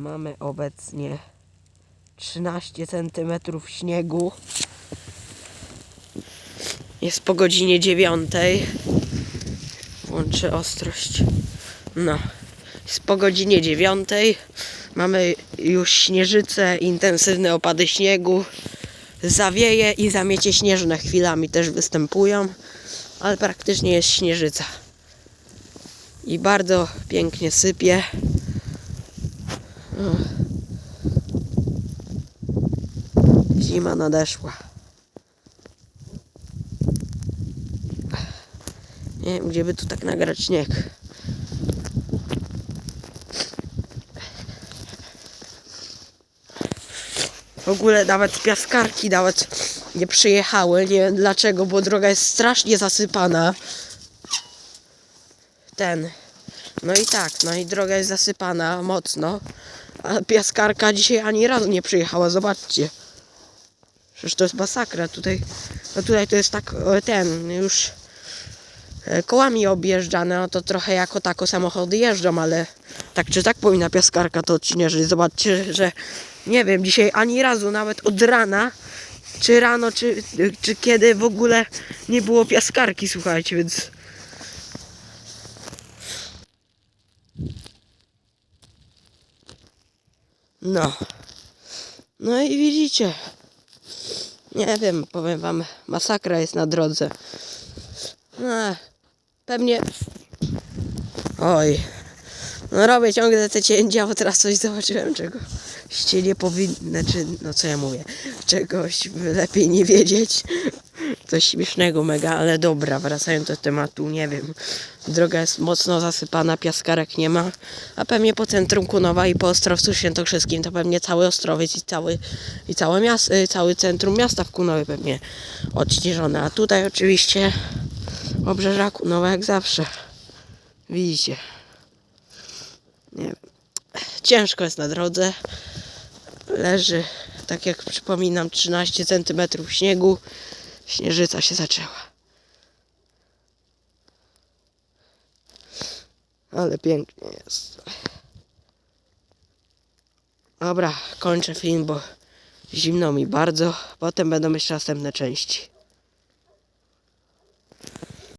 Mamy obecnie 13 cm śniegu. Jest po godzinie 9. Włączę ostrość. No. Jest po godzinie 9. Mamy już śnieżycę, intensywne opady śniegu. Zawieje i zamiecie śnieżne chwilami też występują, ale praktycznie jest śnieżyca. I bardzo pięknie sypie. O. Zima nadeszła. Nie wiem, gdzie by tu tak nagrać śnieg. W ogóle nawet piaskarki nawet nie przyjechały. Nie wiem dlaczego, bo droga jest strasznie zasypana. Ten. No i tak, no i droga jest zasypana mocno. A piaskarka dzisiaj ani razu nie przyjechała, zobaczcie. Przecież to jest masakra tutaj. No tutaj to jest tak e, ten już e, kołami objeżdżane, no to trochę jako tako samochody jeżdżą, ale tak czy tak powinna piaskarka to odśnieżyć. Zobaczcie, że nie wiem, dzisiaj ani razu nawet od rana, czy rano, czy, czy kiedy w ogóle nie było piaskarki, słuchajcie, więc No. No i widzicie. Nie wiem, powiem wam, masakra jest na drodze. No, pewnie. Oj. No robię ciągle te cięcia, bo teraz coś zobaczyłem, czego ście nie powinny, czy no co ja mówię, czegoś lepiej nie wiedzieć. Coś śmiesznego mega, ale dobra, wracając do tematu, nie wiem. Droga jest mocno zasypana, piaskarek nie ma, a pewnie po centrum Kunowa i po Ostrowcu Świętokrzyskim to pewnie cały Ostrowiec i cały, i całe miasto, cały centrum miasta w Kunowie pewnie odśnieżone, a tutaj oczywiście obrzeża Kunowa jak zawsze. Widzicie. Nie wiem. Ciężko jest na drodze. Leży, tak jak przypominam, 13 cm śniegu. Śnieżyca się zaczęła. Ale pięknie jest. Dobra, kończę film, bo zimno mi bardzo. Potem będą jeszcze następne części.